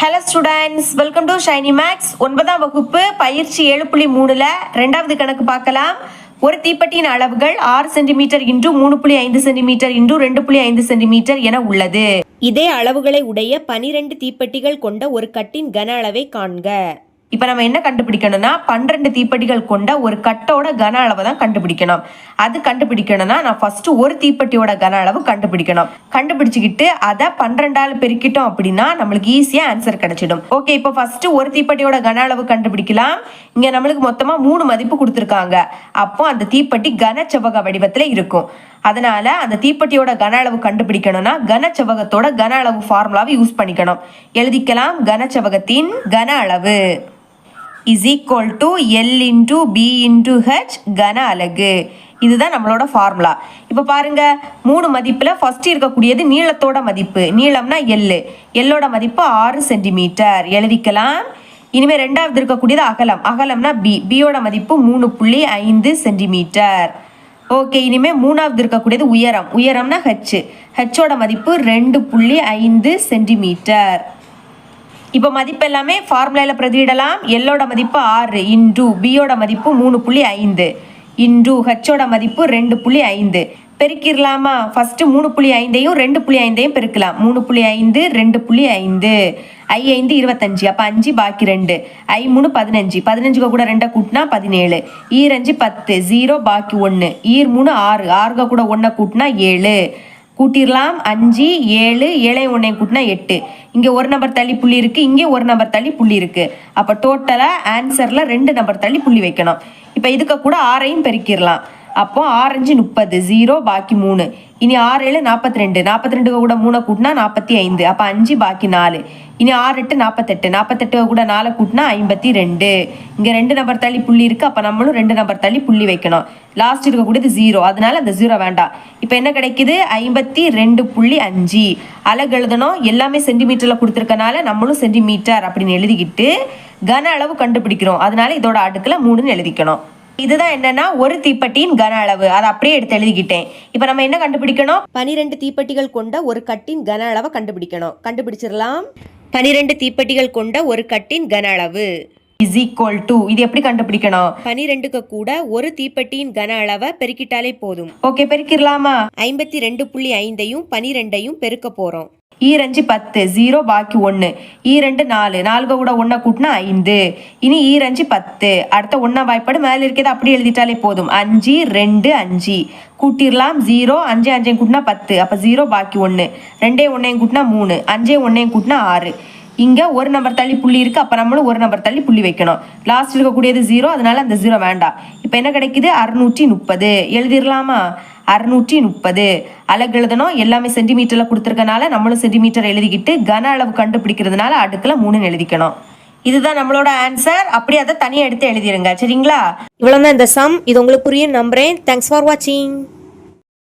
Hello students welcome to Shiny Maths ஒன்பதாம் வகுப்பு பயிற்சி ஏழு புள்ளி மூணுல ரெண்டாவது கணக்கு பார்க்கலாம். ஒரு தீப்பெட்டியின் அளவுகள் ஆறு சென்டிமீட்டர் இன்டு மூணு புள்ளி ஐந்து சென்டிமீட்டர் இன்டு ரெண்டு புள்ளி ஐந்து சென்டிமீட்டர் என உள்ளது. இதே அளவுகளை உடைய பனிரெண்டு தீப்பெட்டிகள் கொண்ட ஒரு கட்டின் கன அளவை காண்க. இப்போ நம்ம என்ன கண்டுபிடிக்கணும்னா பன்னிரெண்டு தீப்பெட்டிகள் கொண்ட ஒரு கட்டோட கன அளவை தான் கண்டுபிடிக்கணும். அது கண்டுபிடிக்கணும்னா நான் ஃபர்ஸ்ட் ஒரு தீப்பெட்டியோட கன அளவு கண்டுபிடிக்கணும். கண்டுபிடிச்சிக்கிட்டு அதை பன்னிரெண்டால் பெருக்கிட்டோம் அப்படின்னா நம்மளுக்கு ஈஸியாக ஆன்சர் கிடைச்சிடும். ஓகே இப்போ ஃபர்ஸ்ட் ஒரு தீப்பெட்டியோட கன அளவு கண்டுபிடிக்கலாம். இங்கே நம்மளுக்கு மொத்தமாக மூணு மதிப்பு கொடுத்துருக்காங்க. அப்போ அந்த தீப்பெட்டி கன செவ்வக வடிவத்தில் இருக்கும். அதனால அந்த தீப்பெட்டியோட கன அளவு கண்டுபிடிக்கணும்னா கனச்செவகத்தோட கன அளவு ஃபார்முலாவை யூஸ் பண்ணிக்கணும். எழுதிக்கலாம் கனச்செவ்வகத்தின் கன அளவு. Is equal to L into B into H கன அலகு. இதுதான் நம்மளோட ஃபார்முலா இப்போ பாருங்க மூணு மதிப்பில் ஃபஸ்ட்டு இருக்கக்கூடியது நீளத்தோட மதிப்பு. நீளம்னா எல் எல்லோட மதிப்பு ஆறு சென்டிமீட்டர் எழுதிக்கலாம். இனிமேல் ரெண்டாவது இருக்கக்கூடியது அகலம். அகலம்னா பி பியோட மதிப்பு மூணு புள்ளி ஐந்து சென்டிமீட்டர் ஓகே இனிமே மூணாவது இருக்கக்கூடியது உயரம். உயரம்னா ஹெச் ஹெச்சோட மதிப்பு ரெண்டு புள்ளி ஐந்து சென்டிமீட்டர் இப்போ மதிப்பு எல்லாமே ஃபார்முலாவில் பிரதியிடலாம். எல்லோட மதிப்பு ஆறு இன்டூ பியோட மதிப்பு மூணு புள்ளி ஐந்து இன்டூ ஹச்சோட மதிப்பு ரெண்டு புள்ளி ஐந்து. பெருக்கிடலாமா ஃபஸ்ட்டு மூணு புள்ளி ஐந்தையும் ரெண்டு புள்ளி ஐந்தையும் பெருக்கலாம். மூணு புள்ளி ஐந்து ரெண்டு புள்ளி ஐந்து. ஐ ஐந்து இருபத்தஞ்சு அப்போ அஞ்சு பாக்கி ரெண்டு. ஐ மூணு பதினஞ்சு. பதினஞ்சுக்கு கூட ரெண்டை கூட்டினா பதினேழு. ஈரஞ்சு பத்து ஜீரோ பாக்கி ஒன்று ஈர் மூணு ஆறு ஆறுக கூட ஒன்றை கூட்டினா ஏழு. கூட்டிடலாம் அஞ்சு ஏழு ஏழை ஒன்றை கூட்டினா எட்டு. இங்கே ஒரு நம்பர் தள்ளி புள்ளி இருக்குது இங்கே ஒரு நம்பர் தள்ளி புள்ளி இருக்குது அப்போ டோட்டலாக ஆன்சரில் ரெண்டு நம்பர் தள்ளி புள்ளி வைக்கணும். இப்போ இதுக்கு கூட ஆறையும் பெருக்கிடலாம் அப்போ ஆரஞ்சு முப்பது ஜீரோ பாக்கி மூணு. இனி ஆறு ஏழு நாற்பத்தி ரெண்டு நாற்பத்தி ரெண்டு கூட மூணை கூட்டினா நாற்பத்தி ஐந்து. அப்போ அஞ்சு பாக்கி நாலு. இனி ஆறு எட்டு நாற்பத்தெட்டு நாற்பத்தெட்டு கூட நாலு கூட்டினா ஐம்பத்தி ரெண்டு. இங்கே ரெண்டு நம்பர் தள்ளி புள்ளி இருக்குது அப்போ நம்மளும் ரெண்டு நம்பர் தள்ளி புள்ளி வைக்கணும். லாஸ்ட் இருக்கக்கூடியது ஜீரோ அதனால அந்த ஜீரோ வேண்டாம். இப்போ என்ன கிடைக்குது? ஐம்பத்தி ரெண்டு புள்ளி அஞ்சு. அலகு எழுதணும். எல்லாமே சென்டிமீட்டரில் கொடுத்துருக்கனால நம்மளும் சென்டிமீட்டர் அப்படின்னு எழுதிக்கிட்டு கன அளவு கண்டுபிடிக்கிறோம். அதனால இதோட அடுக்கில் மூணுன்னு எழுதிக்கணும். இதுதான் என்னன்னா ஒரு தீப்பெட்டியின் கன அளவு. அதை அப்படியே எடுத்து எழுதிக்கிட்டேன். இப்போ நம்ம என்ன கண்டுபிடிக்கணும்? பனிரெண்டு தீப்பெட்டிகள் கொண்ட ஒரு கட்டின் கன அளவை கண்டுபிடிக்கணும். கண்டுபிடிச்சிடலாம். பனிரெண்டு தீப்பெட்டிகள் கொண்ட ஒரு கட்டின் கன அளவு. இஸ் ஈக்குவல் டு இது எப்படி கண்டுபிடிக்கணும்? பனிரெண்டுக்கு கூட ஒரு தீப்பெட்டியின் கன அளவை பெருக்கிட்டாலே போதும். ஓகே பெருக்கிடலாமா? ஐம்பத்தி ரெண்டு புள்ளி ஐந்தையும் பனிரெண்டையும் பெருக்க போறோம். ஈரஞ்சு பத்து ஜீரோ பாக்கி ஒன்று ஈரெண்டு நாலு. நாலுக கூட ஒன்றை கூட்டினா ஐந்து. இனி ஈரஞ்சு பத்து. அடுத்த ஒன்றா வாய்ப்பாடு மேலே இருக்கிறது அப்படி எழுதிட்டாலே போதும். அஞ்சு ரெண்டு அஞ்சு. கூட்டிடலாம் ஜீரோ அஞ்சு அஞ்சையும் கூட்டினா பத்து. அப்போ ஜீரோ பாக்கி ஒன்று ரெண்டே ஒன்றையும் கூட்டினா மூணு. அஞ்சே ஒன்றையும் கூட்டினா ஆறு. இங்கே ஒரு நம்பர் தள்ளி புள்ளி இருக்குது அப்போ நம்மளும் ஒரு நம்பர் தள்ளி புள்ளி வைக்கணும். லாஸ்ட் இருக்கக்கூடியது ஜீரோ அதனால அந்த ஜீரோ வேண்டாம். இப்போ என்ன கிடைக்குது? அறுநூற்றி முப்பது. எழுதிடலாமா அறுநூற்றி முப்பது. அலகு எழுதணும். எல்லாமே சென்டிமீட்டரில் கொடுத்துருக்கனால நம்மளும் சென்டிமீட்டர் எழுதிக்கிட்டு கன அளவு கண்டுபிடிக்கிறதுனால அடுக்கில் மூணுன்னு எழுதிக்கணும். இதுதான் நம்மளோட ஆன்சர் அப்படியே அதை தனியாக எடுத்து எழுதிடுங்க சரிங்களா? இவ்வளோ தான் இந்த சம் இது உங்களுக்கு புரியும் நம்புறேன். தேங்க்ஸ் ஃபார் வாட்சிங்